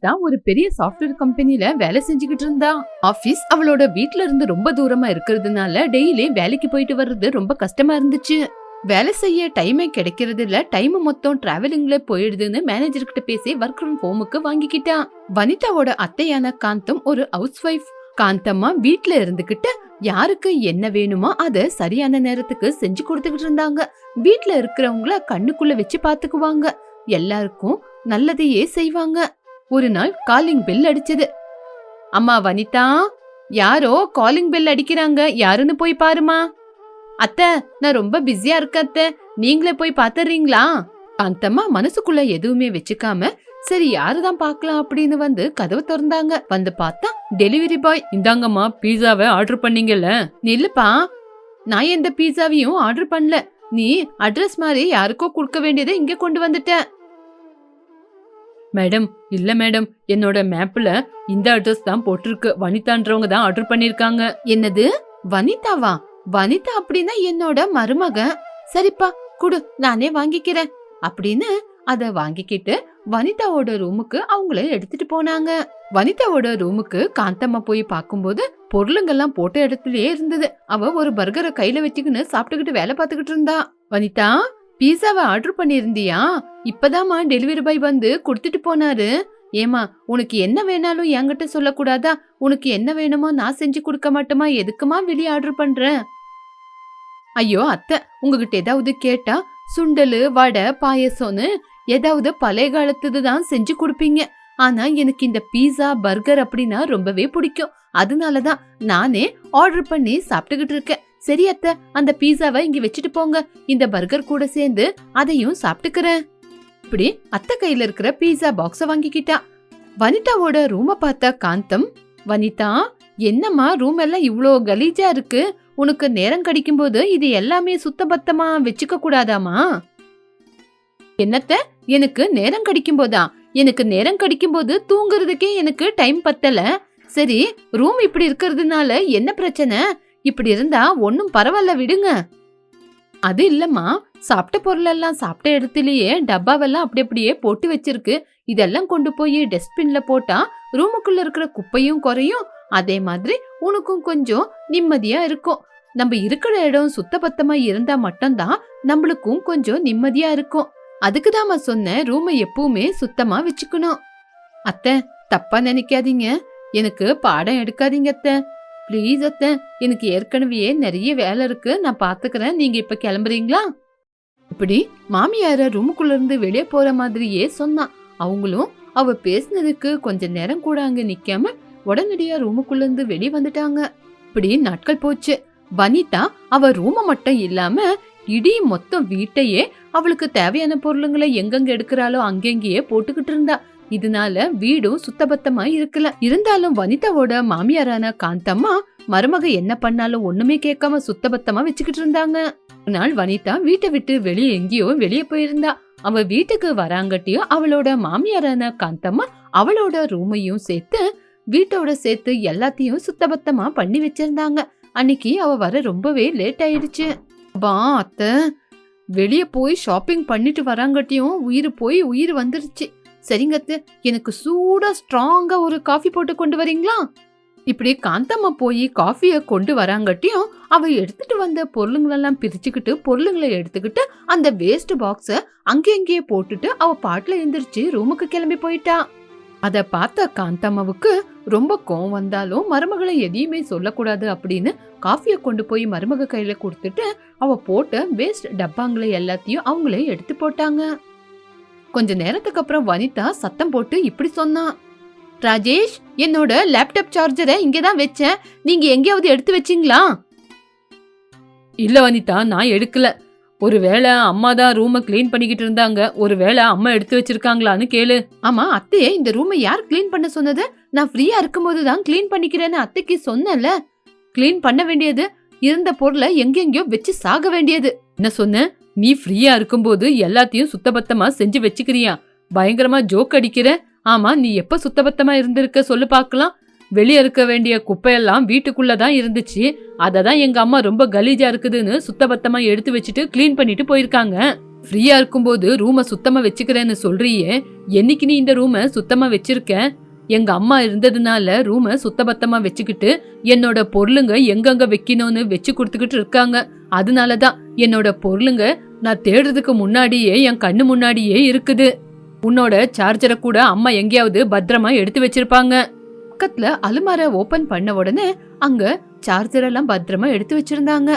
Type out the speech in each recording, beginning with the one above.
தான் ஒரு பெரிய சாஃப்ட்வேர் கம்பெனில வேலை செஞ்சுக்கிட்டு இருந்தா. ஆபீஸ் அவளோட வீட்ல இருந்து ரொம்ப தூரமா இருக்கிறதுனால டெய்லி வேலைக்கு போயிட்டு வர்றது ரொம்ப கஷ்டமா இருந்துச்சு. வேலை செய்ய டைமே கிடைக்கிறது இல்ல டைம் மொத்தம் டிராவலிங்ல போயிடுதுன்னு மேனேஜர் கிட்ட பேசி ஒர்க் ஃப்ரம் ஹோமுக்கு வாங்கிக்கிட்டான் வனிதாவோட அத்தையான காந்தம் ஒரு ஹவுஸ் ஒய்ஃப் காந்தம்மா வீட்ல இருந்துகிட்டு யாருக்கு என்ன வேணுமோ அதை சரியான நேரத்துக்கு செஞ்சு கொடுத்துக்கிட்டு இருந்தாங்க. வீட்ல இருக்கிறவங்கள கண்ணுக்குள்ள வச்சு பாத்துக்குவாங்க. எல்லாருக்கும் நல்லதையே செய்வாங்க. ஒரு நாள் காலிங் பெல் அடிச்சது. அம்மா வனிதா யாரோ காலிங் பெல் அடிக்கிறாங்க. யாருன்னு போய் பாருமா. அத்தை நான் ரொம்ப பிஸியா இருக்கேன் அத்தை. நீங்களே போய் பாத்துறீங்களா? அந்தம்மா மனசுக்குள்ள எதுவுமே வச்சுக்காம சரி யாருதான் பார்க்கலாம் அப்படின்னு வந்து கதவு திறந்தாங்க. வந்து பார்த்தா டெலிவரி பாய் இந்தாங்கம்மா பீஸாவை ஆர்டர் பண்ணீங்கல்ல. நில்லுப்பா நான் எந்த பீஸாவையும் ஆர்டர் பண்ணல. நீ அட்ரஸ் மாதிரி யாருக்கோ கொடுக்க வேண்டியதை இங்க கொண்டு வந்துட்டேன் மேடம் இல்ல மேடம் என்னோட மேப்ல இந்த அட்ரஸ் தான் போட்டிருக்கு. வனிதான்றவங்க தான் ஆர்டர் பண்ணிருக்காங்க என்னது? வனிதாவா? வனிதா அப்படின்னா என்னோட மருமக. சரிப்பா குடு நானே வாங்கிக்கிறேன். அப்படின்னு அத வாங்கிக்கிட்டு வனிதாவோட ரூமுக்கு அவங்கள எடுத்துட்டு போனாங்க. வனிதாவோட ரூமுக்கு காந்தம்மா போய் பார்க்கும்போது பொருளுங்கெல்லாம் போட்ட இடத்துலயே இருந்தது. அவ ஒரு பர்கரை கையில வச்சுக்கின்னு சாப்பிட்டுக்கிட்டு வேலை பார்த்துக்கிட்டு இருந்தா. வனிதா? பீஸாவை ஆர்டர் பண்ணியிருந்தியா? இப்பதாம்மா டெலிவரி பாய் வந்து கொடுத்துட்டு போனாரு. ஏமா உனக்கு என்ன வேணாலும் என்கிட்ட சொல்லக்கூடாதா? உனக்கு என்ன வேணுமோ நான் செஞ்சு கொடுக்க மாட்டோமா எதுக்குமா வெளியே ஆர்டர் பண்றேன் ஐயோ அத்தை உங்ககிட்ட ஏதாவது கேட்டா சுண்டல் வடை பாயசம்னு ஏதாவது பழைய காலத்துது தான் செஞ்சு கொடுப்பீங்க. ஆனா எனக்கு இந்த பீஸா பர்கர் அப்படின்னா ரொம்பவே பிடிக்கும். அதனாலதான் நானே ஆர்டர் பண்ணி சாப்பிட்டுக்கிட்டு இருக்கேன். சரி அத்தை அந்த பீஸாவை இங்க வச்சுட்டு போங்க. இந்த பர்கர் கூட சேர்ந்து அதையும் சாப்பிட்டுக்கிறேன். இப்படி அத்தை கையில இருக்கிற பீஸா பாக்ஸ வாங்கிக்கிட்டா. வனிதாவோட ரூம பார்த்த காந்தம் வனிதா என்னம்மா ரூம் எல்லாம் இவ்வளோ கலீஜா இருக்கு? உனக்கு நேரம் கிடைக்கும்போது இது எல்லாமே சுத்தபத்தமா வச்சுக்க கூடாதாமா என்னத்த? எனக்கு நேரம் கிடைக்கும் போதா எனக்கு நேரம் கிடைக்கும் போது தூங்குறதுக்கே எனக்கு டைம் பத்தல. சரி ரூம் இப்படி இருக்கிறதுனால என்ன பிரச்சனை? இப்படி இருந்தா ஒன்னும் பரவாயில்ல விடுங்க. அது இல்லம்மா சாப்பிட்ட பொருளெல்லாம் சாப்பிட்ட இடத்துலயே டப்பாவெல்லாம் அப்படி அப்படியே போட்டு வச்சிருக்கு. இதெல்லாம் கொண்டு போய் டஸ்ட்பின்ல போட்டா ரூமுக்குள்ள இருக்கிற குப்பையும் குறையும். அதே மாதிரி உனக்கும் கொஞ்சம் நிம்மதியா இருக்கும். நம்ம இருக்கிற இடம் சுத்தபத்தமா இருந்தா மட்டும்தான் நம்மளுக்கும் கொஞ்சம் நிம்மதியா இருக்கும். அதுக்குதாம்மா சொன்னேன் ரூமை எப்பவுமே சுத்தமா வச்சுக்கணும். அத்தை தப்பா நினைக்காதீங்க. எனக்கு பாடம் எடுக்காதீங்க அத்தை. ப்ளீஸ் அத்தை எனக்கு ஏற்கனவே நிறைய வேலை இருக்கு. நான் பாத்துக்கிறேன். நீங்க இப்ப கிளம்புறீங்களா? இப்படி மாமியார ரூமுக்குள்ள இருந்து வெளியே போற மாதிரியே சொன்னான் அவங்களும் அவ பேசுனதுக்கு கொஞ்ச நேரம் கூட அங்க நிக்காம உடனடியா ரூமுக்குள்ள இருந்து வெளியே வந்துட்டாங்க. இப்படி நாட்கள் போச்சு. வனிதா அவ ரூம மட்டும் இல்லாம இடி மொத்தம் வீட்டையே அவளுக்கு தேவையான பொருளுங்களை எங்கெங்க எடுக்கிறாளோ அங்கெங்கேயே போட்டுக்கிட்டு இருந்தா. இதனால வீடும் சுத்தபத்தமா இருக்கல. இருந்தாலும் வனிதாவோட மாமியாரான காந்தம்மா மருமக என்ன பண்ணாலும் ஒண்ணுமே கேட்காம சுத்தபத்தமா வச்சுக்கிட்டு இருந்தாங்க. ஒரு நாள் வனிதா வீட்டை விட்டு வெளியே எங்கேயோ வெளியே போயிருந்தா. அவ வீட்டுக்கு வராங்கட்டியும் அவளோட மாமியாரான காந்தம்மா அவளோட ரூமையும் சேர்த்து வீட்டோட சேர்த்து எல்லாத்தையும் சுத்தபத்தமா பண்ணி வச்சிருந்தாங்க. அன்னைக்கு அவ வர ரொம்பவே லேட் ஆயிடுச்சு. பா அத்தை வெளியே போய் ஷாப்பிங் பண்ணிட்டு வராங்கட்டியும் உயிர் போய் உயிர் வந்துருச்சு. சரிங்க அத்தை எனக்கு சூடா ஸ்ட்ராங்கா ஒரு காஃபி போட்டு கொண்டு வரீங்களா? இப்படி காந்தம்மா போய் காஃபிய கொண்டு வராங்கட்டியும் அவ எடுத்துட்டு வந்த பொருளுங்களெல்லாம் பிரிச்சுக்கிட்டு பொருளுங்களை எடுத்துக்கிட்டு அந்த வேஸ்ட் பாக்ஸ அங்கேயே போட்டுட்டு அவ பாட்டுல எந்திரிச்சு ரூமுக்கு கிளம்பி போயிட்டா. அத பார்த்த காந்தம்மாவுக்கு ரொம்ப கோவம் வந்தாலும் மருமகளை எதையுமே சொல்லக்கூடாது அப்படின்னு காஃபியை கொண்டு போய் மருமக கையில கொடுத்துட்டு அவ போட்ட வேஸ்ட் டப்பாங்களை எல்லாத்தையும் அவங்களே எடுத்து போட்டாங்க. கொஞ்ச நேரத்துக்கு அப்புறம் வனிதா சத்தம் போட்டு இப்படி சொன்னா. ராஜேஷ் என்னோட லேப்டாப் சார்ஜரை இங்கதான் வச்சேன். நீங்க எங்கேயாவது எடுத்து வச்சீங்களா? இல்ல வனிதா நான் எடுக்கல. ஒருவேளை அம்மா தான் ரூமை க்ளீன் பண்ணிக்கிட்டு இருந்தாங்க. ஒருவேளை அம்மா எடுத்து வச்சிருக்காங்களான்னு கேளு. ஆமா அத்தையே இந்த ரூமை யார் க்ளீன் பண்ண சொன்னது? நான் ஃப்ரீயா இருக்கும்போது தான் க்ளீன் பண்ணிக்கிறேன்னு அத்தைக்கு சொன்னேன்ல. க்ளீன் பண்ண வேண்டியது இருந்த பொருளை எங்கெங்கயோ வச்சு சாக வேண்டியது. என்ன சொன்ன? நீ ஃப்ரீயா இருக்கும்போது எல்லாத்தையும் சுத்தபத்தமா செஞ்சு வச்சுக்கிறியா? பயங்கரமா ஜோக் அடிக்கிற? ஆமா நீ எப்ப சுத்தபத்தமா இருந்திருக்க சொல்லு பார்க்கலாம் வெளியே இருக்க வேண்டிய குப்பையெல்லாம் வீட்டுக்குள்ள தான் இருந்துச்சு. அதை தான் எங்க அம்மா ரொம்ப கலீஜா இருக்குதுன்னு சுத்தபத்தமா எடுத்து வச்சுட்டு க்ளீன் பண்ணிட்டு போயிருக்காங்க. ஃப்ரீயா இருக்கும்போது ரூமை சுத்தமா வச்சுக்கிறேன்னு சொல்றியே. என்னைக்கு நீ இந்த ரூமை சுத்தமா வச்சிருக்க? எங்க அம்மா இருந்ததுனால ரூமை சுத்தபத்தமா வச்சுக்கிட்டு என்னோட பொருளுங்க எங்கெங்க வைக்கணும்னு வச்சு கொடுத்துக்கிட்டு இருக்காங்க. அதனாலதான் என்னோட பொருளுங்க நான் தேடுறதுக்கு முன்னாடியே என் கண்ணு முன்னாடியே இருக்குது. உன்னோட சார்ஜரை கூட அம்மா எங்கேயாவது பத்திரமா எடுத்து வச்சிருப்பாங்க. பக்கத்துல அலுமார ஓபன் பண்ண உடனே அங்க சார்ஜர் எல்லாம் பத்திரமா எடுத்து வச்சிருந்தாங்க.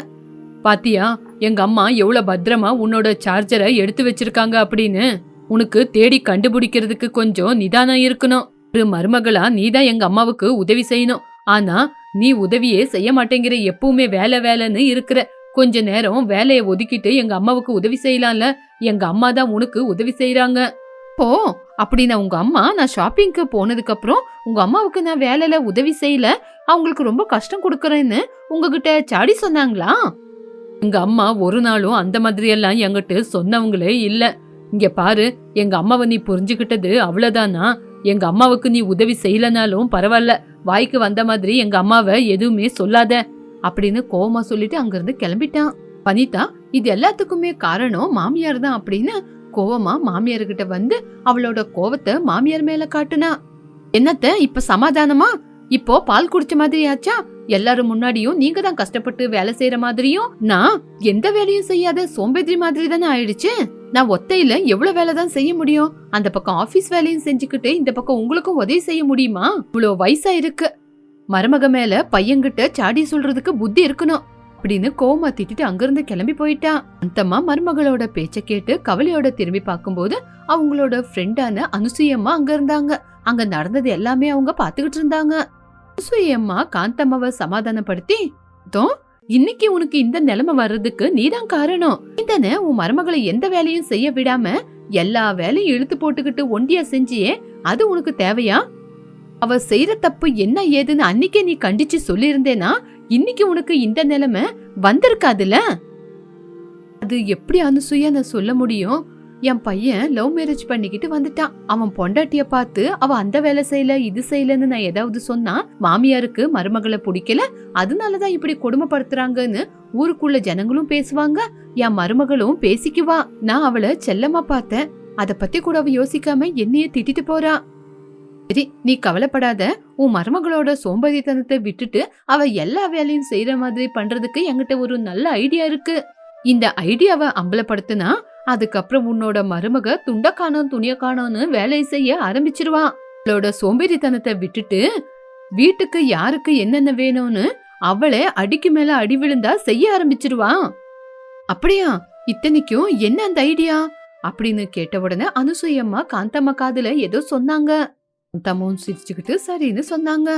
பாத்தியா எங்க அம்மா எவ்வளவு பத்திரமா உன்னோட சார்ஜரை எடுத்து வச்சிருக்காங்க அப்படின்னு. உனக்கு தேடி கண்டுபிடிக்கிறதுக்கு கொஞ்சம் நிதானம் இருக்கணும். ஒரு மருமகளா நீதான் எங்க அம்மாவுக்கு உதவி செய்யணும். ஆனா நீ உதவியே செய்ய மாட்டேங்கிற எப்பவுமே வேலை வேலைன்னு இருக்கிற கொஞ்ச நேரம் வேலையை ஒதுக்கிட்டு எங்க அம்மாவுக்கு உதவி செய்யலாம்ல. எங்க அம்மா தான் உனக்கு உதவி செய்யறாங்க போ அப்படின்னா உங்க அம்மா நான் ஷாப்பிங்க்கு போனதுக்கு அப்புறம் உங்க அம்மாவுக்கு நான் வேலையில உதவி செய்யல. அவங்களுக்கு ரொம்ப கஷ்டம் கொடுக்கறேன்னு உங்ககிட்ட சாடி சொன்னாங்களா? எங்க அம்மா ஒரு நாளும் அந்த மாதிரி எல்லாம் என்கிட்ட சொன்னவங்களே இல்ல. இங்க பாரு எங்க அம்மாவை நீ புரிஞ்சுகிட்டது அவ்வளவுதானா? எங்க அம்மாவுக்கு நீ உதவி செய்யலனாலும் பரவாயில்ல. வாய்க்கு வந்த மாதிரி எங்க அம்மாவை எதுவுமே சொல்லாத. அப்படின்னு கோவமா சொல்லிட்டு அங்கிருந்து கிளம்பிட்டான். வனிதா இது எல்லாத்துக்குமே காரணம் மாமியார் தான் அப்படின்னு கோவமா மாமியார் கிட்ட வந்து அவளோட கோவத்தை மாமியார் மேல காட்டுனா. என்னத்த இப்ப சமாதானமா? இப்போ பால் குடிச்ச மாதிரி ஆச்சா? எல்லாரும் முன்னாடியும் நீங்க தான் கஷ்டப்பட்டு வேலை செய்யற மாதிரியும் நான் எந்த வேலையும் செய்யாத சோம்பேறி மாதிரி தானே ஆயிடுச்சு? நான் ஒத்தையில எவ்வளவு வேலை தான் செய்ய முடியும்? அந்த பக்கம் ஆபீஸ் வேலையும் செஞ்சுக்கிட்டு இந்த பக்கம் உங்களுக்கும் உதவி செய்ய முடியுமா? இவ்வளவு வயசா இருக்கு. மருமக மேல பையன்கிட்ட சாடி சொல்றதுக்கு புத்தி இருக்கணும் அப்படின்னு கோமா திட்டிட்டு அங்கிருந்து கிளம்பி போயிட்டான் அந்தம்மா மருமகளோட பேச்ச கேட்டு கவலையோட திரும்பி பார்க்கும்போது அவங்களோட ஃப்ரெண்டான அனுசூயம்மா அங்க இருந்தாங்க. அங்க நடந்தது எல்லாமே அவங்க பாத்துக்கிட்டு இருந்தாங்க. அனுசூயம்மா காந்தம்மாவை சமாதானப்படுத்தி இன்னைக்கு உனக்கு இந்த நிலைமை வர்றதுக்கு நீதான் காரணம். இந்தன உன் மருமகளை எந்த வேலையும் செய்ய விடாம எல்லா வேலையும் இழுத்து போட்டுக்கிட்டு ஒண்டியா செஞ்சியே அது உனக்கு தேவையா? அவ செய்யற தப்பு என்ன ஏதுன்னு அன்னைக்கே நீ கண்டிச்சு சொல்லியிருந்தேனா இன்னைக்கு உனக்கு இந்த நிலைமை வந்திருக்காதுல அது எப்படி அனுசூயா நான் சொல்ல முடியும்? என் பையன் லவ் மேரேஜ் பண்ணிக்கிட்டு வந்துட்டான். அவன் பொண்டாட்டிய பார்த்து அவ அந்த வேலை செய்யல இது செய்யலன்னு நான் ஏதாவது சொன்னா மாமியாருக்கு மருமகளை பிடிக்கல அதனாலதான் இப்படி கொடுமைப்படுத்துறாங்கன்னு ஊருக்குள்ள ஜனங்களும் பேசுவாங்க என் மருமகளும் பேசிக்குவா. நான் அவளை செல்லமா பார்த்தேன். அத பத்தி கூட அவ யோசிக்காம என்னைய திட்டிட்டு போறா. சரி நீ கவலைப்படாத. உன் மருமகளோட சோம்பேறித்தனத்தை விட்டுட்டு அவ எல்லா வேலையும் செய்யற மாதிரி பண்றதுக்கு என்கிட்ட ஒரு நல்ல ஐடியா இருக்கு. இந்த ஐடியாவை அம்பலப்படுத்தினா அதுக்கப்புறம் உன்னோட மருமக துண்ட காணோம் துணிய வேலை செய்ய ஆரம்பிச்சிருவான் அவளோட சோம்பேறித்தனத்தை விட்டுட்டு வீட்டுக்கு யாருக்கு என்னென்ன வேணும்னு அவளே அடிக்கு மேல அடி விழுந்தா செய்ய ஆரம்பிச்சிருவா. அப்படியா? இத்தனைக்கும் என்ன அந்த ஐடியா? அப்படின்னு கேட்ட உடனே அனுசூயம்மா காந்தம்மா காதுல ஏதோ சொன்னாங்க. காந்தம்மாவும் சிரிச்சுக்கிட்டு சரின்னு சொன்னாங்க.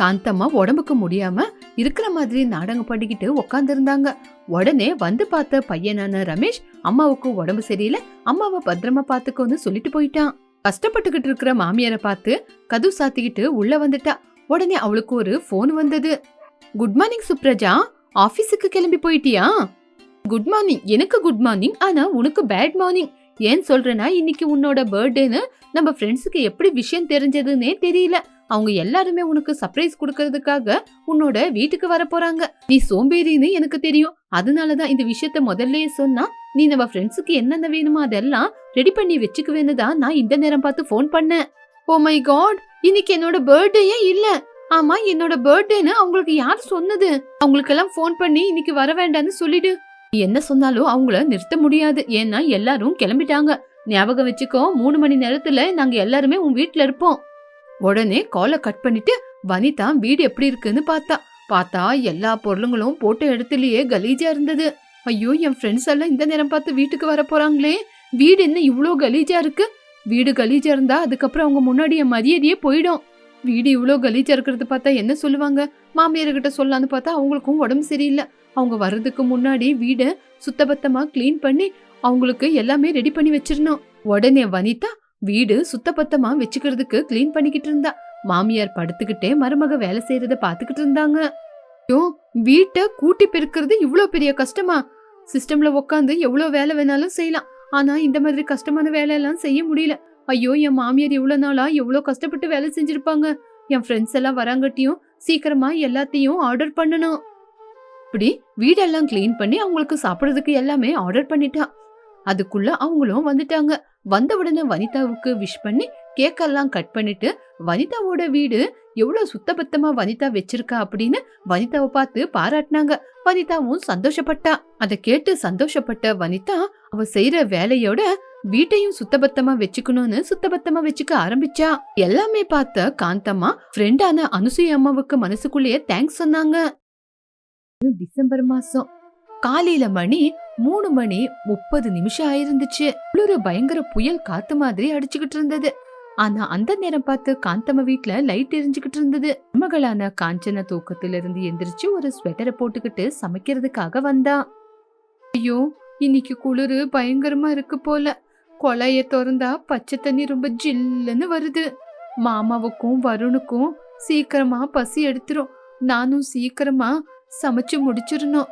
காந்தம்மா உடம்புக்கு முடியாம இருக்கிற மாதிரி நாடகம் படிக்கிட்டு உக்காந்துருந்தாங்க. உடனே வந்து பார்த்த பையனான ரமேஷ் அம்மாவுக்கு உடம்பு சரியில்லை அம்மாவை பத்திரமா பாத்துக்கோன்னு சொல்லிட்டு போயிட்டான். கஷ்டப்பட்டுக்கிட்டு இருக்கிற மாமியாரை பார்த்து கதவு சாத்திக்கிட்டு உள்ள வந்துட்டா. உடனே அவளுக்கு ஒரு ஃபோன் வந்தது. குட் மார்னிங் சுப்ரஜா ஆபீஸுக்கு கிளம்பி போயிட்டியா? குட் மார்னிங் எனக்கு குட் மார்னிங் ஆனா உனக்கு பேட் மார்னிங் ஏன் சொல்றேன்னா இன்னைக்கு உன்னோட பர்த்டேன்னு நம்ம ஃப்ரெண்ட்ஸுக்கு எப்படி விஷயம் தெரிஞ்சதுன்னே தெரியல. அவங்க எல்லாருமே உனக்கு சர்ப்ரைஸ் கொடுக்கறதுக்காக உன்னோட வீட்டுக்கு வர போறாங்க. நீ சோம்பேறின்னு எனக்கு தெரியும். அதனாலதான் இந்த விஷயத்த முதல்லயே சொன்னா நீ நம்ம ஃப்ரெண்ட்ஸுக்கு என்னென்ன வேணுமோ அதெல்லாம் ரெடி பண்ணி வச்சுக்குவேன்னு தான் நான் இந்த நேரம் பார்த்து ஃபோன் பண்ணேன். ஓ மை காட் இன்னைக்கு என்னோட பர்த்டேயே இல்ல. ஆமா என்னோட பர்த்டேன்னு அவங்களுக்கு யார் சொன்னது? அவங்களுக்கெல்லாம் ஃபோன் பண்ணி இன்னைக்கு வர வேண்டாம்னு சொல்லிடு என்ன சொன்னாலும் அவங்கள நிறுத்த முடியாது. ஏன்னா எல்லாரும் கிளம்பிட்டாங்க. ஞாபகம் வச்சுக்கோ மூணு மணி நேரத்துல நாங்க எல்லாருமே உன் வீட்டுல இருப்போம். உடனே காலை கட் பண்ணிட்டு வனிதா வீடு எப்படி இருக்குன்னு பார்த்தா பார்த்தா எல்லா பொருளுங்களும் போட்ட இடத்துலயே கலீஜா இருந்தது. ஐயோ என் ஃப்ரெண்ட்ஸ் எல்லாம் இந்த நேரம் பார்த்து வீட்டுக்கு வர போறாங்களே. வீடு என்ன இவ்வளோ கலீஜா இருக்கு? வீடு கலீஜா இருந்தா அதுக்கப்புறம் அவங்க முன்னாடி என் மரியாதையே போயிடும். வீடு இவ்வளோ கலீஜா இருக்கிறது பார்த்தா என்ன சொல்லுவாங்க? மாமியார்கிட்ட சொல்லலான்னு பார்த்தா அவங்களுக்கும் உடம்பு சரியில்லை. அவங்க வர்றதுக்கு முன்னாடி வீடை சுத்தபத்தமா க்ளீன் பண்ணி அவங்களுக்கு எல்லாமே ரெடி பண்ணி வச்சிருந்தோம் உடனே வனிதா வீடு சுத்தபத்தமா வச்சுக்கிறதுக்கு க்ளீன் பண்ணிக்கிட்டு இருந்தா. மாமியார் படுத்துக்கிட்டே மருமக வேலை செய்யறத பாத்துக்கிட்டு இருந்தாங்க. ஐயோ வீட்டை கூட்டி பெருக்கிறது இவ்வளோ பெரிய கஷ்டமா? சிஸ்டம்ல உட்காந்து எவ்வளோ வேலை வேணாலும் செய்யலாம். ஆனா இந்த மாதிரி கஷ்டமான வேலையெல்லாம் செய்ய முடியல. ஐயோ என் மாமியார் இவ்வளோ நாளா எவ்வளோ கஷ்டப்பட்டு வேலை செஞ்சிருப்பாங்க. என் ஃப்ரெண்ட்ஸ் எல்லாம் வராங்கட்டியும் சீக்கிரமா எல்லாத்தையும் ஆர்டர் பண்ணணும். இப்படி வீடெல்லாம் க்ளீன் பண்ணி அவங்களுக்கு சாப்பிட்றதுக்கு எல்லாமே ஆர்டர் பண்ணிட்டா. அதுக்குள்ள அவங்களும் வந்துட்டாங்க. வந்த உடனே வனிதாவுக்கு விஷ் பண்ணி கேக்கெல்லாம் கட் பண்ணிட்டு வனிதாவோட வீடு எவ்வளவு சுத்தபத்தமா வனிதா வச்சிருக்கா அப்படின்னு வனிதாவை பார்த்து பாராட்டினாங்க. வனிதாவும் சந்தோஷப்பட்டா. அதை கேட்டு சந்தோஷப்பட்ட வனிதா அவ செய்யற வேலையோட வீட்டையும் சுத்தபத்தமா வச்சுக்கணும்னு சுத்தபத்தமா வச்சுக்க ஆரம்பிச்சா. எல்லாமே பார்த்த காந்தம்மா ஃப்ரெண்டான அனுசூய அம்மாவுக்கு மனசுக்குள்ளேயே தேங்க்ஸ் சொன்னாங்க. டிசம்பர் மாசம். காலையில மணி மூணு மணி முப்பது நிமிஷம் ஆயிருந்துச்சு. குளிர பயங்கர புயல் காத்து மாதிரி அடிச்சுக்கிட்டு இருந்தது. ஆனா அந்த நேரம் பார்த்து காந்தம்ம வீட்டுல லைட் எரிஞ்சுக்கிட்டு இருந்தது. மகளான காஞ்சன தூக்கத்துல இருந்து எந்திரிச்சு ஒரு ஸ்வெட்டரை போட்டுக்கிட்டு சமைக்கிறதுக்காக வந்தா. ஐயோ இன்னைக்கு குளிரு பயங்கரமா இருக்கு போல. கொலைய திறந்தா பச்சை தண்ணி ரொம்ப ஜில்லுன்னு வருது. மாமாவுக்கும் வருணுக்கும் சீக்கிரமா பசி எடுத்துரும். நானும் சீக்கிரமா சமைச்சு முடிச்சிடணும்.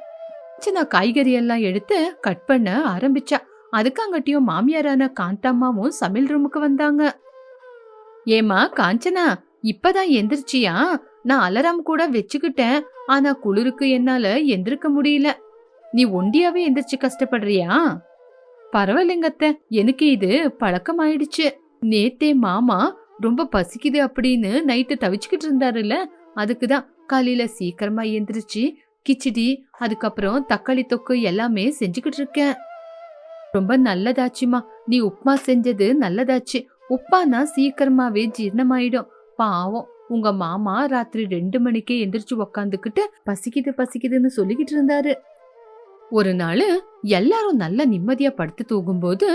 சின்ன காய்கறி எல்லாம் எடுத்து கட் பண்ண ஆரம்பிச்சா அதுக்காங்கட்டியும் மாமியாரான காந்தம்மாவும் சமையல் ரூமுக்கு வந்தாங்க. ஏமா காஞ்சனா இப்பதான் எந்திரிச்சியா? நான் அலாரம் கூட வச்சுக்கிட்டேன் ஆனா குளிருக்கு என்னால எந்திருக்க முடியல. நீ ஒண்டியாவே எந்திரிச்சு கஷ்டப்படுறியா? பரவாயில்லைங்கத்த எனக்கு இது பழக்கமாயிடுச்சு. நேத்தே மாமா ரொம்ப பசிக்குது அப்படின்னு நைட்டு தவிச்சுக்கிட்டு இருந்தாருல்ல அதுக்கு தான் காலையில் சீக்கிரமாக எந்திரிச்சு கிச்சடி அதுக்கப்புறம் தக்காளி தொக்கு எல்லாமே செஞ்சுக்கிட்டு இருக்கேன். ரொம்ப நல்லதாச்சுமா. நீ உப்மா செஞ்சது நல்லதாச்சு. உப்பானா சீக்கிரமாவே ஜீர்ணமாயிடும். பாவம் உங்க மாமா ராத்திரி ரெண்டு மணிக்கே எந்திரிச்சு உக்காந்துக்கிட்டு பசிக்குது பசிக்குதுன்னு சொல்லிக்கிட்டு இருந்தாரு. ஒரு நாள் எல்லாரும் நல்ல நிம்மதியா படுத்து தூங்கும்போது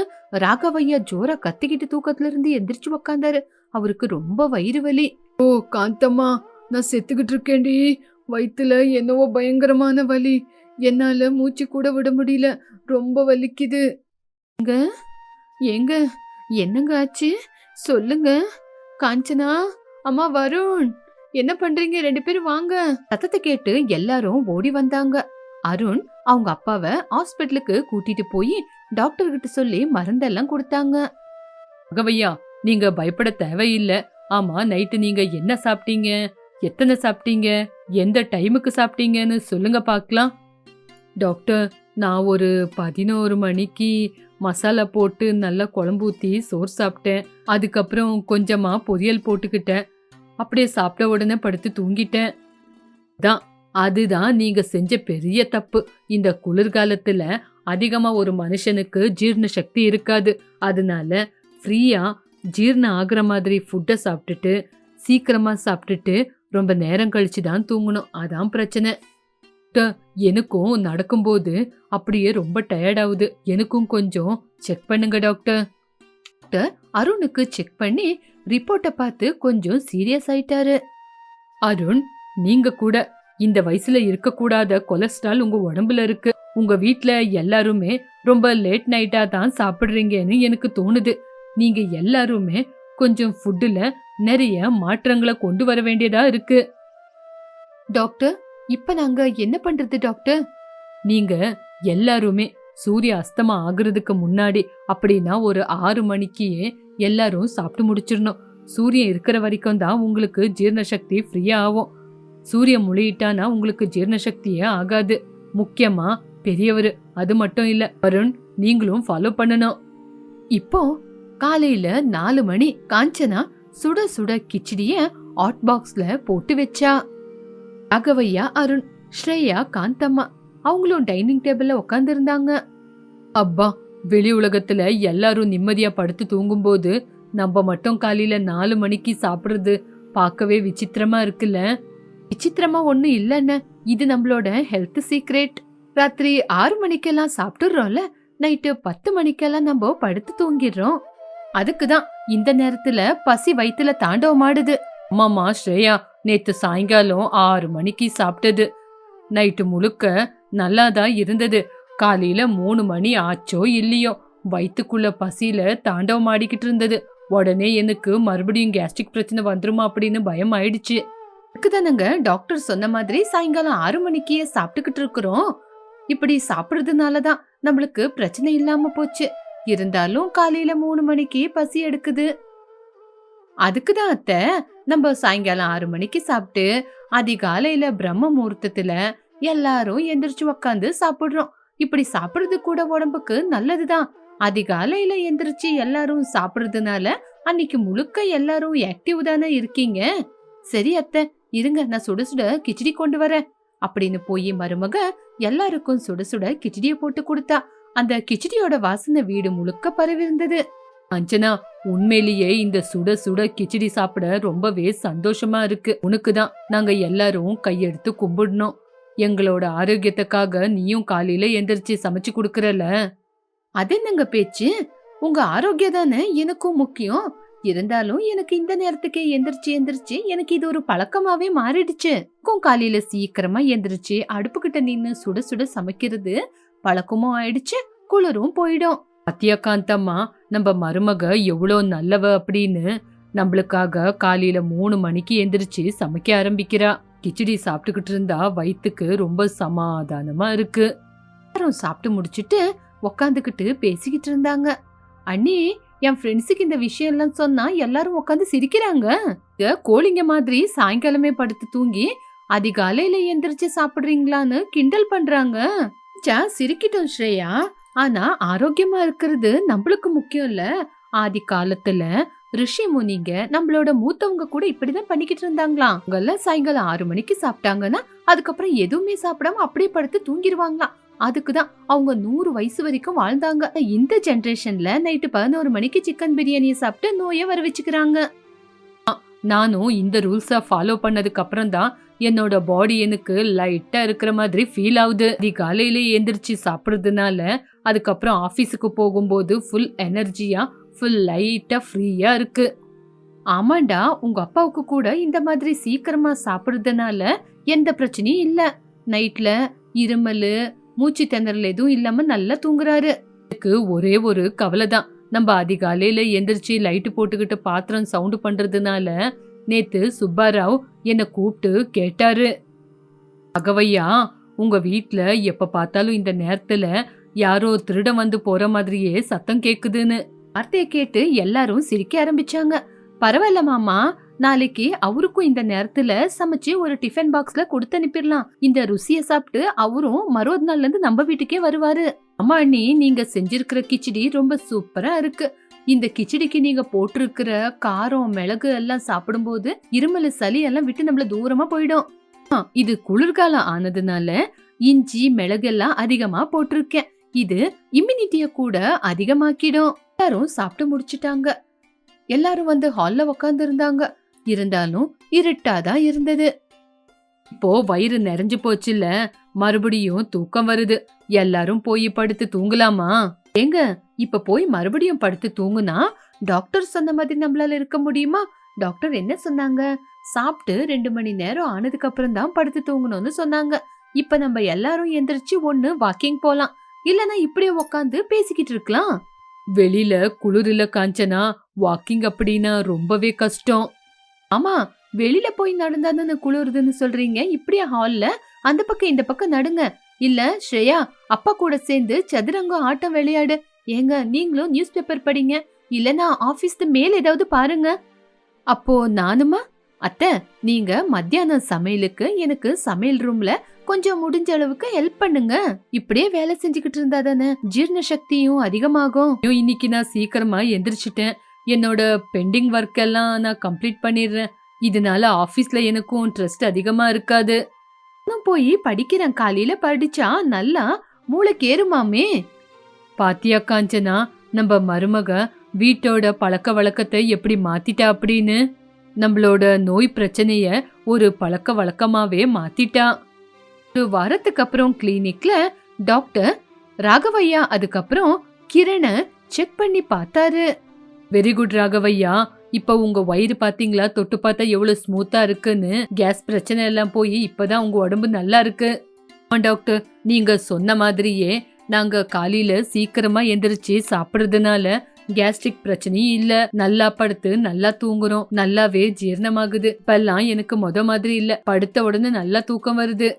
ராகவையா ஜோரா கத்திக்கிட்டு தூக்கத்துல இருந்து எந்திரிச்சு உக்காந்தாரு. அவருக்கு ரொம்ப வயிறு வலி. ஓ காந்தம்மா நான் செத்துக்கிட்டு இருக்கேன்டி. வயிற்றுல என்னவோ பயங்கரமான வலி. என்னால் மூச்சு கூட விட முடியல. ரொம்ப வலிக்குது. எங்க? எங்க? என்னங்க ஆச்சு? சொல்லுங்க. காஞ்சனா? அம்மா வருண். என்ன பண்றீங்க? ரெண்டு பேரும் வாங்க. சத்தத்தை கேட்டு எல்லாரும் ஓடி வந்தாங்க. அருண் அவங்க அப்பாவை ஹாஸ்பிட்டலுக்கு கூட்டிட்டு போய் டாக்டர் கிட்ட சொல்லி மருந்தெல்லாம் கொடுத்தாங்க. அகவையா நீங்க பயப்பட தேவையில்லை. ஆமா நைட்டு நீங்க என்ன சாப்பிட்டீங்க? எத்தனை சாப்பிட்டீங்க? எந்த டைமுக்கு சாப்பிட்டீங்கன்னு சொல்லுங்க பார்க்கலாம். டாக்டர் நான் ஒரு பதினோரு மணிக்கு மசாலா போட்டு நல்லா குழம்பு ஊற்றி சோறு சாப்பிட்டேன். அதுக்கப்புறம் கொஞ்சமாக பொரியல் போட்டுக்கிட்டேன். அப்படியே சாப்பிட்ட உடனே படுத்து தூங்கிட்டேன். தான் அதுதான் நீங்க செஞ்ச பெரிய தப்பு. இந்த குளிர்காலத்துல அதிகமா ஒரு மனுஷனுக்கு ஜீரண சக்தி இருக்காது. அதனால ஃப்ரீயா ஜீரணம் ஆகுற மாதிரி ஃபுட்டை சாப்பிட்டுட்டு சீக்கிரமா சாப்பிட்டுட்டு ரொம்ப நேரம் கழிச்சு தான் தூங்கணும். அதான் பிரச்சனை. எனக்கும் நடக்கும்போது அப்படியே ரொம்ப டயர்ட் ஆகுது. எனக்கும் கொஞ்சம் செக் பண்ணுங்க டாக்டர் டாக்டர் அருணுக்கு செக் பண்ணி ரிப்போர்ட்டை பார்த்து கொஞ்சம் சீரியஸ் ஆயிட்டாரு. அருண் நீங்க கூட இந்த வயசுல இருக்கக்கூடாத கொலஸ்ட்ரால் உங்க உடம்புல இருக்கு. உங்க வீட்ல எல்லாருமே ரொம்ப லேட் நைட்டா தான் சாப்பிடுறீங்கன்னு எனக்கு தோணுது. நீங்க எல்லாருமே கொஞ்சம் ஃபுட்டுல நிறைய மாற்றங்களை கொண்டு வர வேண்டியதா இருக்கு. டாக்டர் இப்ப நாங்க என்ன பண்றது டாக்டர்? நீங்க எல்லாருமே சூரிய அஸ்தமா ஆகுறதுக்கு முன்னாடி அப்படின்னா ஒரு ஆறு மணிக்கு எல்லாரும் சாப்பிட்டு முடிச்சிடணும். சூரியன் இருக்கிற வரைக்கும் தான் உங்களுக்கு ஜீரண சக்தி ஃப்ரீயா ஆகும். சூரியன் முழியிட்டானா உங்களுக்கு ஜீரண சக்தியே ஆகாது. முக்கியமா பெரியவர் அது மட்டும் இல்ல. வருண் நீங்களும் ஃபாலோ பண்ணணும். இப்போ காலையில நாலு மணி காஞ்சனா சுட சுட கிச்சடிய ஹாட் பாக்ஸ்ல போட்டு வச்சா. ராகவையா அருண் ஸ்ரேயா காந்தம்மா அவங்களும் டைனிங் டேபிள்ல உட்காந்துருந்தாங்க அப்பா வெளி உலகத்துல எல்லாரும் நிம்மதியா படுத்து தூங்கும்போது நம்ம மட்டும் காலையில நாலு மணிக்கு சாப்பிடுறது பார்க்கவே விசித்திரமா இருக்குல்ல? விசித்திரமா ஒன்றும் இல்லைன்னு இது நம்மளோட ஹெல்த் சீக்ரெட் ராத்திரி ஆறு மணிக்கெல்லாம் சாப்பிட்டுறோம்ல நைட்டு பத்து மணிக்கெல்லாம் நம்ம படுத்து தூங்கிடுறோம். அதுக்கு தான் இந்த நேரத்துல பசி வயித்துல தாண்டவமாடுது அம்மாமா ஸ்ரேயா நேத்து சாயங்காலம் ஆறு மணிக்கு சாப்பிட்டது. நைட்டு முழுக்க நல்லாதான் இருந்தது. காலையில மூணு மணி ஆச்சோ இல்லையோ வயிற்றுக்குள்ள பசியில தாண்டவம் ஆடிக்கிட்டு இருந்தது. உடனே எனக்கு மறுபடியும் கேஸ்ட்ரிக் பிரச்சனை வந்துருமா அப்படின்னு பயம் ஆயிடுச்சு. அதுக்குதானங்க டாக்டர் சொன்ன மாதிரி சாயங்காலம் ஆறு மணிக்கே சாப்பிட்டுக்கிட்டு இருக்கிறோம். இப்படி சாப்பிடுறதுனால தான் நம்மளுக்கு பிரச்சனை இல்லாம போச்சு. இருந்தாலும் காலையில மூணு மணிக்கு பசி எடுக்குது. அதுக்கு தான் அத்தை நம்ம சாயங்காலம் ஆறு மணிக்கு சாப்பிட்டு அதிகாலையில பிரம்ம முகூர்த்தத்துல எல்லாரும் எந்திரிச்சு உக்காந்து சாப்பிடுறோம். இப்படி சாப்பிடுறது கூட உடம்புக்கு நல்லதுதான் அதிகாலையில எந்திரிச்சு எல்லாரும் சாப்பிடுறதுனால அன்னைக்கு முழுக்க எல்லாரும் ஆக்டிவ் தானே இருக்கீங்க? சரி அத்தை இருங்க நான் சுட சுட கிச்சடி கொண்டு வரேன். அப்படின்னு போய் மருமக எல்லாருக்கும் சுட சுட கிச்சடியை போட்டு கொடுத்தா. அந்த கிச்சடியோட வாசனை வீடு முழுக்க பரவி இருந்தது அஞ்சனா உண்மையிலேயே இந்த சுட சுட கிச்சடி சாப்பிட ரொம்பவே சந்தோஷமா இருக்கு. உனக்கு தான். நாங்க எல்லாரும் கையெடுத்து கும்பிடணும். எங்களோட ஆரோக்கியத்துக்காக நீயும் காலையில எந்திரிச்சு சமைச்சு கொடுக்கறல? அது என்னங்க பேச்சு? உங்க ஆரோக்கியம் தானே எனக்கும் முக்கியம். இருந்தாலும் எனக்கு இந்த நேரத்துக்கே எந்திரிச்சு எந்திரிச்சு எனக்கு இது ஒரு பழக்கமாவே மாறிடுச்சு. காலையில சீக்கிரமா எந்திரிச்சு அடுப்பு கிட்ட நின்னு சுட சுட சமைக்கிறது பழக்கமும் ஆயிடுச்சு குளிரும் போயிடும். அத்தியாக்காந்தம்மா நம்ம மருமக எவ்வளோ நல்லவ அப்படின்னு நம்மளுக்காக காலையில மூணு மணிக்கு எந்திரிச்சு சமைக்க ஆரம்பிக்கிறா. கிச்சடி சாப்பிட்டுக்கிட்டு இருந்தா வயிற்றுக்கு ரொம்ப சமாதானமா இருக்கு. எல்லாரும் சாப்பிட்டு முடிச்சிட்டு உக்காந்துக்கிட்டு பேசிக்கிட்டு இருந்தாங்க. அண்ணி என் ஃப்ரெண்ட்ஸுக்கு இந்த விஷயம் எல்லாம் சொன்னா எல்லாரும் உட்காந்து சிரிக்கிறாங்க. கோழிங்க மாதிரி சாயங்காலமே படுத்து தூங்கி அதிகாலையில எந்திரிச்சு சாப்பிடுறீங்களான்னு கிண்டல் பண்றாங்க. சிரிச்சா சிரிக்கிட்டோம் ஸ்ரேயா. ஆனா ஆரோக்கியமா இருக்கிறது நம்மளுக்கு முக்கியம் இல்ல. ஆதி காலத்துல ரிஷி முனிங்க நம்மளோட மூத்தவங்க கூட இப்படிதான் பண்ணிக்கிட்டு இருந்தாங்களாம் அவங்கெல்லாம் சாயங்காலம் ஆறு மணிக்கு சாப்பிட்டாங்கன்னா அதுக்கப்புறம் எதுவுமே சாப்பிடாம அப்படியே படுத்து தூங்கிடுவாங்களாம் அதுக்குதான் அவங்க நூறு வயசு வரைக்கும் வாழ்ந்தாங்க. இந்த ஜென்ரேஷன்ல நைட்டு பதினோரு மணிக்கு சிக்கன் பிரியாணியை சாப்பிட்டு நோயை வர வச்சுக்கிறாங்க நானும் இந்த ரூல்ஸை ஃபாலோ பண்ணதுக்கு அப்புறம் தான் என்னோட பாடி எனக்கு லைட்டா இருக்கிற மாதிரி ஃபீல் ஆகுது. காலையில எந்திரிச்சு சாப்பிட்றதுனால அதுக்கப்புறம் ஆஃபீஸுக்கு போகும்போது ஃபுல் எனர்ஜியா ஃபுல் லைட்டா ஃப்ரீயா இருக்கு. ஆமாண்டா உங்க அப்பாவுக்கு கூட இந்த மாதிரி சீக்கிரமா சாப்பிட்றதுனால எந்த பிரச்சனையும் இல்ல. நைட்ல இருமல் மூச்சு திணறல் எதுவும் இல்லாம நல்லா தூங்குறாரு. எனக்கு ஒரே ஒரு கவலை தான் நம்ம அதிகாலையில எந்திரிச்சு லைட்டு போட்டுக்கிட்டு பாத்திரம் சவுண்டு பண்றதுனால நேத்து சுப்பாராவ் என்னை கூப்பிட்டு கேட்டாரு. அகவையா உங்க வீட்ல எப்ப பார்த்தாலும் இந்த நேரத்துல யாரோ திருடம் வந்து போற மாதிரியே சத்தம் கேக்குதுன்னு. வார்த்தையை கேட்டு எல்லாரும் சிரிக்க ஆரம்பிச்சாங்க. பரவாயில்ல மாமா நாளைக்கு அவருக்கும் இந்த நேரத்துல சமைச்சு ஒரு டிஃபன் பாக்ஸ்ல கொடுத்து அனுப்பிடலாம். இந்த ருசிய சாப்பிட்டு அவரும் மறுபது நாள்ல இருந்து நம்ம வீட்டுக்கே வருவாரு. அம்மா அண்ணி நீங்க செஞ்சிருக்கிற கிச்சடி ரொம்ப சூப்பரா இருக்கு. இந்த கிச்சடிக்கு நீங்க போட்டிருக்கிற காரம் மிளகு எல்லாம் சாப்பிடும்போது இருமல் சளி எல்லாம் விட்டு நம்மள தூரமா போயிடும். இது குளிர்காலம் ஆனதுனால இஞ்சி மிளகு எல்லாம் அதிகமா போட்டிருக்கேன். இது இம்யூனிட்டிய கூட அதிகமாக்கிடும். எல்லாரும் சாப்பிட்டு முடிச்சிட்டாங்க. எல்லாரும் வந்து ஹால்ல உக்காந்து இருந்தாங்க இருந்தாலும் இருட்டாதான் இருந்தது. இப்போ வயிறு நிறைஞ்சு போச்சுல்ல மறுபடியும் தூக்கம் வருது. எல்லாரும் போய் படுத்து தூங்கலாமா? ஏங்க இப்ப போய் மறுபடியும் படுத்து தூங்குனா டாக்டர் சொன்ன மாதிரி நம்மளால இருக்க முடியுமா? டாக்டர் என்ன சொன்னாங்க? சாப்பிட்டு ரெண்டு மணி நேரம் ஆனதுக்கு அப்புறம் தான் படுத்து தூங்கணும்னு சொன்னாங்க. இப்ப நம்ம எல்லாரும் எந்திரிச்சு ஒண்ணு வாக்கிங் போலாம். இல்லனா இப்படியே உக்காந்து பேசிக்கிட்டு இருக்கலாம். வெளியில குளிரில காஞ்சனா வாக்கிங் அப்படின்னா ரொம்பவே கஷ்டம். ஆமா வெளியில போய் நடந்தா தானே குளிருதுன்னு சொல்றீங்க? இப்படியே ஹால்ல அந்த பக்கம் இந்த பக்கம் நடுங்க. இல்ல ஸ்ரேயா அப்பா கூட சேர்ந்து சதுரங்கம் ஆட்டம் விளையாடு. ஏங்க நீங்களும் நியூஸ் பேப்பர் படிங்க. இல்லனா ஆபீஸ்க்கு மேல் ஏதாவது பாருங்க. அப்போ நானுமா? அத்தை நீங்க மத்தியானம் சமையலுக்கு எனக்கு சமையல் ரூம்ல கொஞ்சம் முடிஞ்ச அளவுக்கு ஹெல்ப் பண்ணுங்க. இப்படியே வேலை செஞ்சுக்கிட்டு இருந்தா தானே? ஜீரண சக்தியும் அதிகமாகும். இன்னைக்கு நான் சீக்கிரமா எந்திரிச்சிட்டேன். என்னோட பெண்டிங் ஒர்க் எல்லாம் நான் கம்ப்ளீட் பண்ணிடுறேன். இதனால ஆபீஸ்ல எனக்கும் ட்ரெஸ்ட் அதிகமா இருக்காது. நான் போய் படிக்கிறேன் காலையில படிச்சா நல்லா மூளைக்கு ஏறுமாமே பாத்தியா காஞ்சனா நம்ம மருமக வீட்டோட பழக்க வழக்கத்தை எப்படி மாத்திட்டா அப்படின்னு? நம்மளோட நோய் பிரச்சனைய ஒரு பழக்க வழக்கமாவே மாத்திட்டா. ஒரு வாரத்துக்கு அப்புறம் கிளினிக்ல டாக்டர் ராகவையா அதுக்கப்புறம் கிரண செக் பண்ணி பார்த்தாரு. வெரி குட் ராகவையா இப்போ உங்க வயிறு பாத்தீங்களா? தொட்டு பார்த்தா எவ்வளவு ஸ்மூத்தா இருக்குன்னு. கேஸ் பிரச்சனை எல்லாம் போய் இப்பதான் உங்க உடம்பு நல்லா இருக்கு. டாக்டர் நீங்க சொன்ன மாதிரியே நாங்க காலையில சீக்கிரமா எந்திரிச்சு சாப்பிடுறதுனால கேஸ்ட்ரிக் பிரச்சனையும் இல்ல. நல்லா படுத்து நல்லா தூங்குறோம். நல்லாவே ஜீரணமாகுது. இப்பெல்லாம் எனக்கு மொத மாதிரி இல்ல. படுத்த உடனே நல்லா தூக்கம் வருது.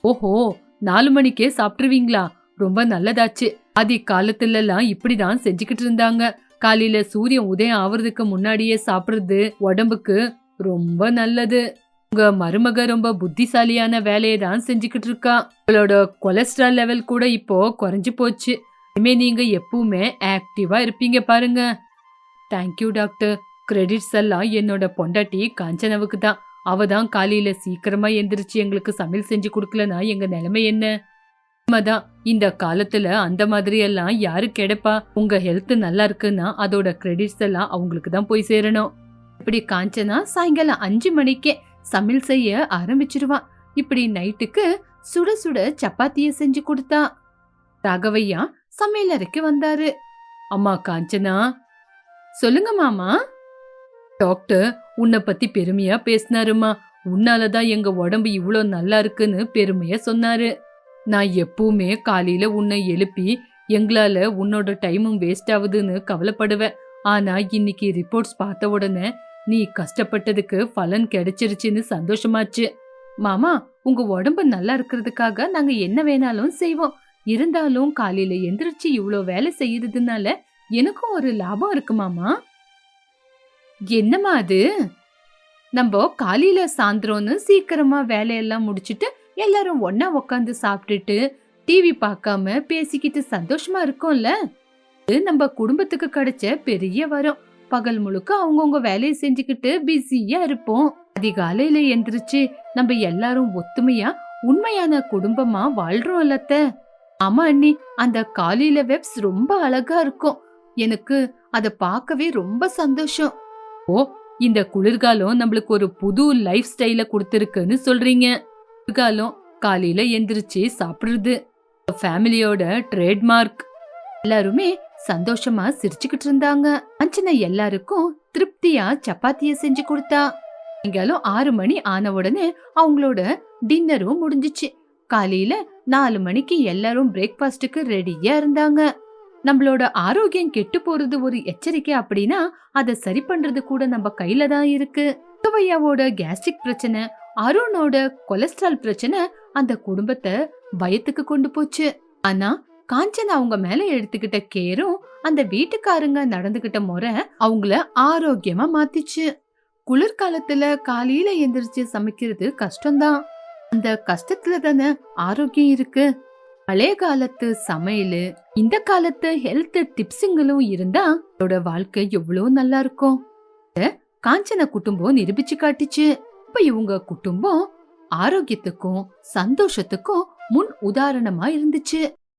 ஓஹோ நாலு மணிக்கே சாப்பிட்டுருவீங்களா? ரொம்ப நல்லதாச்சு. ஆதி காலத்துல எல்லாம் இப்படிதான் செஞ்சுக்கிட்டு இருந்தாங்க. காலையில சூரியன் உதயம் ஆவறதுக்கு முன்னாடியே சாப்பிடுறது உடம்புக்கு ரொம்ப நல்லது. உங்க மருமக ரொம்ப புத்திசாலியான வேலையை தான் செஞ்சுக்கிட்டு இருக்கா. உங்களோட கொலஸ்ட்ரால் லெவல் கூட இப்போ குறைஞ்சு போச்சு. இனிமே நீங்க எப்பவுமே ஆக்டிவா இருப்பீங்க பாருங்க. தேங்க்யூ டாக்டர் கிரெடிட்ஸ் எல்லாம் என்னோட பொண்டாட்டி காஞ்சனவுக்கு தான். அவ தான் காலையில சீக்கிரமா எந்திரிச்சு எங்களுக்கு சமையல் செஞ்சு கொடுக்கலனா எங்க நிலைமை என்ன? உண்மைதான். இந்த காலத்துல அந்த மாதிரி எல்லாம் யாரு கிடைப்பா? உங்க ஹெல்த் நல்லா இருக்குன்னா அதோட கிரெடிட்ஸ் எல்லாம் அவங்களுக்கு தான் போய் சேரணும். இப்படி காஞ்சனா சாயங்காலம் அஞ்சு மணிக்கே சமையல் செய்ய ஆரம்பிச்சிருவான் இப்படி நைட்டுக்கு சுட சுட சப்பாத்திய செஞ்சு கொடுத்தா. ராகவையா சமையல் அறைக்கு வந்தாரு. அம்மா காஞ்சனா சொல்லுங்க மாமா. டாக்டர் உன்னை பத்தி பெருமையா பேசினாருமா உன்னாலதான் எங்க உடம்பு இவ்வளோ நல்லா இருக்குன்னு பெருமையா சொன்னாரு. நான் எப்பவுமே காலையில உன்னை எழுப்பி எங்களால உன்னோட டைமும் வேஸ்ட் ஆகுதுன்னு கவலைப்படுவேன். ஆனா இன்னைக்கு ரிப்போர்ட்ஸ் பார்த்த உடனே நீ கஷ்டப்பட்டதுக்கு பலன் கிடைச்சிருச்சுன்னு சந்தோஷமாச்சு. மாமா உங்க உடம்பு நல்லா இருக்கிறதுக்காக நாங்க என்ன வேணாலும் செய்வோம். இருந்தாலும் காலையில எந்திரிச்சு இவ்ளோ வேலை செய்யறதுனால எனக்கும் ஒரு லாபம் இருக்கு மாமா. என்னம்மா அது? நம்ம காலையில சாயந்தரம்னு சீக்கிரமா வேலையெல்லாம் முடிச்சிட்டு எல்லாரும் ஒன்னா உக்காந்து சாப்பிட்டுட்டு டிவி பார்க்காம பேசிக்கிட்டு சந்தோஷமா இருக்கோம்ல? இது நம்ம குடும்பத்துக்கு கிடைச்ச பெரிய வரம். பகல் முழுக்க அவங்கவுங்க வேலையை செஞ்சுக்கிட்டு பிஸியா இருப்போம். அதிகாலையில எந்திரிச்சு நம்ம எல்லாரும் ஒத்துமையா உண்மையான குடும்பமா வாழ்றோம் இல்லத்த ஆமா அண்ணி அந்த காலையில வெப்ஸ் ரொம்ப அழகா இருக்கும். எனக்கு அத பார்க்கவே ரொம்ப சந்தோஷம். ஓ இந்த குளிர்காலம் நம்மளுக்கு ஒரு புது லைஃப் ஸ்டைல கொடுத்துருக்குன்னு சொல்றீங்க. காலம் காலையில எந்திரிச்சு சாப்பிடுறது. ஃபேமிலியோட ட்ரேட்மார்க் எல்லாருமே சந்தோஷமா சிரிச்சுக்கிட்டு இருந்தாங்க. அஞ்சனா எல்லாருக்கும் திருப்தியா சப்பாத்திய செஞ்சு கொடுத்தா. சாயங்காலம் ஆறு மணி ஆன உடனே அவங்களோட டின்னரும் முடிஞ்சுச்சு. காலையில நாலு மணிக்கு எல்லாரும் பிரேக்ஃபாஸ்டுக்கு ரெடியா இருந்தாங்க. நம்மளோட ஆரோக்கியம் கெட்டு போறது ஒரு எச்சரிக்கை அப்படின்னா அதை சரி பண்றது கூட நம்ம கையில தான் இருக்கு. சுவையாவோட கேஸ்ட்ரிக் பிரச்சனை அருணோட கொலஸ்ட்ரால் பிரச்சனை அந்த குடும்பத்தை பயத்துக்கு கொண்டு போச்சு. ஆனா காஞ்சனா அவங்க மேல எடுத்துக்கிட்ட கேரும் அந்த வீட்டுக்காரங்க நடந்துகிட்ட முறை அவங்கள ஆரோக்கியமா மாத்திச்சு. குளிர்காலத்துல காலையில எந்திரிச்சு சமைக்கிறது கஷ்டம்தான். அந்த கஷ்டத்துல தானே ஆரோக்கியம் இருக்கு. பழைய காலத்து சமையல் இந்த காலத்து ஹெல்த் டிப்ஸுங்களும் இருந்தா அதோட வாழ்க்கை எவ்வளவு நல்லா இருக்கும். காஞ்சன குடும்பம் நிரூபிச்சு காட்டுச்சு. இப்ப இவங்க குடும்பம் ஆரோக்கியத்துக்கும் சந்தோஷத்துக்கும் முன் உதாரணமா இருந்துச்சு.